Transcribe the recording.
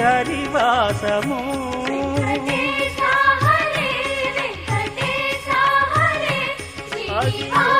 హరివాసము. అయ్యో